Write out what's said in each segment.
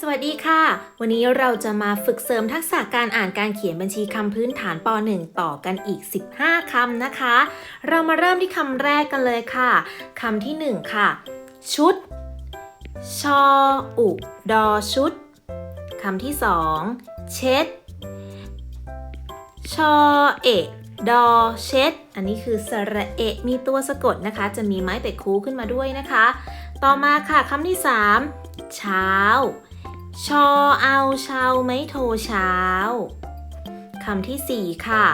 สวัสดีค่ะ วันนี้เราจะมาฝึกเสริมทักษะการอ่านการเขียนบัญชีคำพื้นฐานป .1 ต่อกันอีก 15คำนะคะ เรามาเริ่มที่คำแรกกันเลยค่ะคำที่ 1 ค่ะ ชุด ชออุดอชุดคำที่ 2 เช็ด ชอเอดอเช็ด อันนี้คือสระเอะมีตัวสะกดนะคะ จะมีไม้แต่คูขึ้นมาด้วยนะคะ ต่อมาค่ะคำที่ 3 เช้า ชอเอาเช้าไม่โทรเช้าคำที่ 4 ค่ะ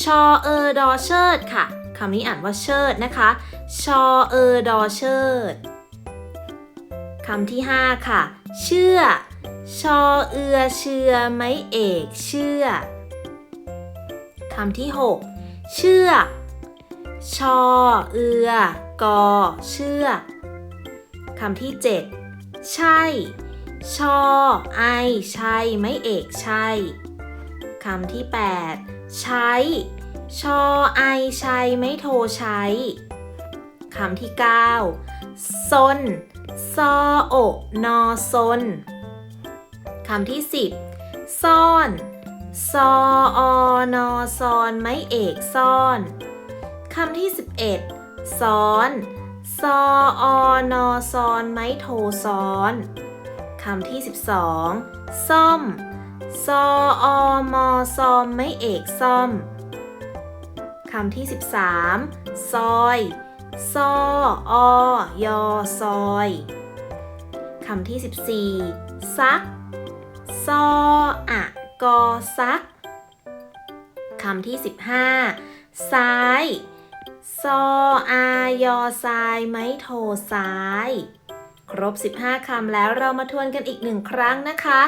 ชอเออดอเชิดค่ะคำนี้อ่านว่าเชิดนะคะ ชอเออดอเชิดคำที่ 5 ค่ะ เชื่อ ชอเอือเชื่อไม่เอกเชื่อคำที่ 6 เชื่อ ชอเอือกอเชื่อคำที่ 7 ใช่ ชอ ไอ ใช่ ไม่เอกใช่ คำที่ 8 ใช้ ชอ ไอ ใช่ ไม่โทรใช้ คำที่ 9 ซน ซอโอนอซน คำที่ 10 ซ่อน ซออนอซอน ไม่เอกซ่อน คำที่ 11 ซ้อน ซออนอซอนไม่โทซ้อนคำที่ 12 ซ่อม ซออมอซอมไม่เอกซ่อมคำที่ 13 ซอยซออยอซอยคำที่ 14 ซัก ซออะกอซักคำที่ 15 ซ้าย ซออายอซายไม่โทซ้าย ครบ 15 คำแล้วเรามาทวนกันอีกหนึ่งครั้งนะคะ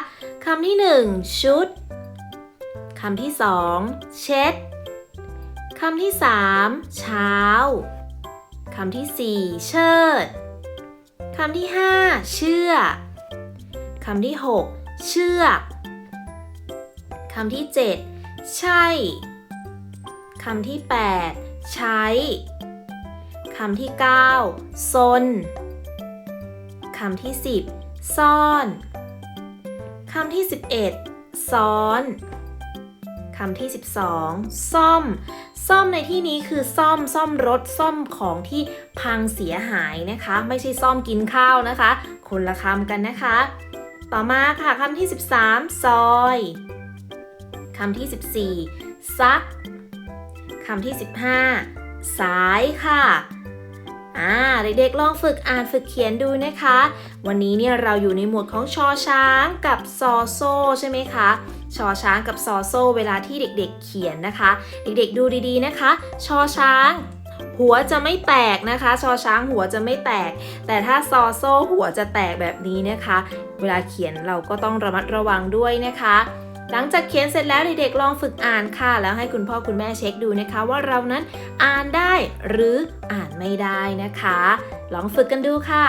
คำที่ 1 ชุดคำที่ 2 เช็ดคำที่ 3 เช้าคำที่ 4 เชิดคำที่ 5 เชื่อคำที่ 6 เชือกคำที่ 7 ใช่คำที่ 8 ใช้คำที่ 9 ซนคำที่ 10 ซ่อนคำที่ 11 ซ้อนคำที่ 12 ซ่อม ซ่อมในที่นี้คือซ่อมซ่อมรถซ่อมของที่พังเสียหายนะคะ ไม่ใช่ซ่อมกินข้าวนะคะ คนละคำกันนะคะ ต่อมาค่ะคำที่ 13 ซอยคำที่ 14 ซัก คำที่ 15 สายค่ะอ่าเด็กๆลองฝึกอ่านฝึกเขียนดูนะคะ วันนี้เนี่ยเราอยู่ในหมวดของชอช้างกับซอโซใช่ไหมคะชอช้างกับซอโซเวลาที่เด็กๆ เขียนนะคะ เด็กๆดูดีๆนะคะ ชอช้างหัวจะไม่แตกนะคะ ชอช้างหัวจะไม่แตก แต่ถ้าซอโซหัวจะแตกแบบนี้นะคะ เวลาเขียนเราก็ต้องระมัดระวังด้วยนะคะ หลังจากเขียนเสร็จแล้วเด็กๆลองฝึกอ่านค่ะ แล้วให้คุณพ่อคุณแม่เช็คดูนะคะ ว่าเรานั้นอ่านได้หรืออ่านไม่ได้นะคะ ลองฝึกกันดูค่ะ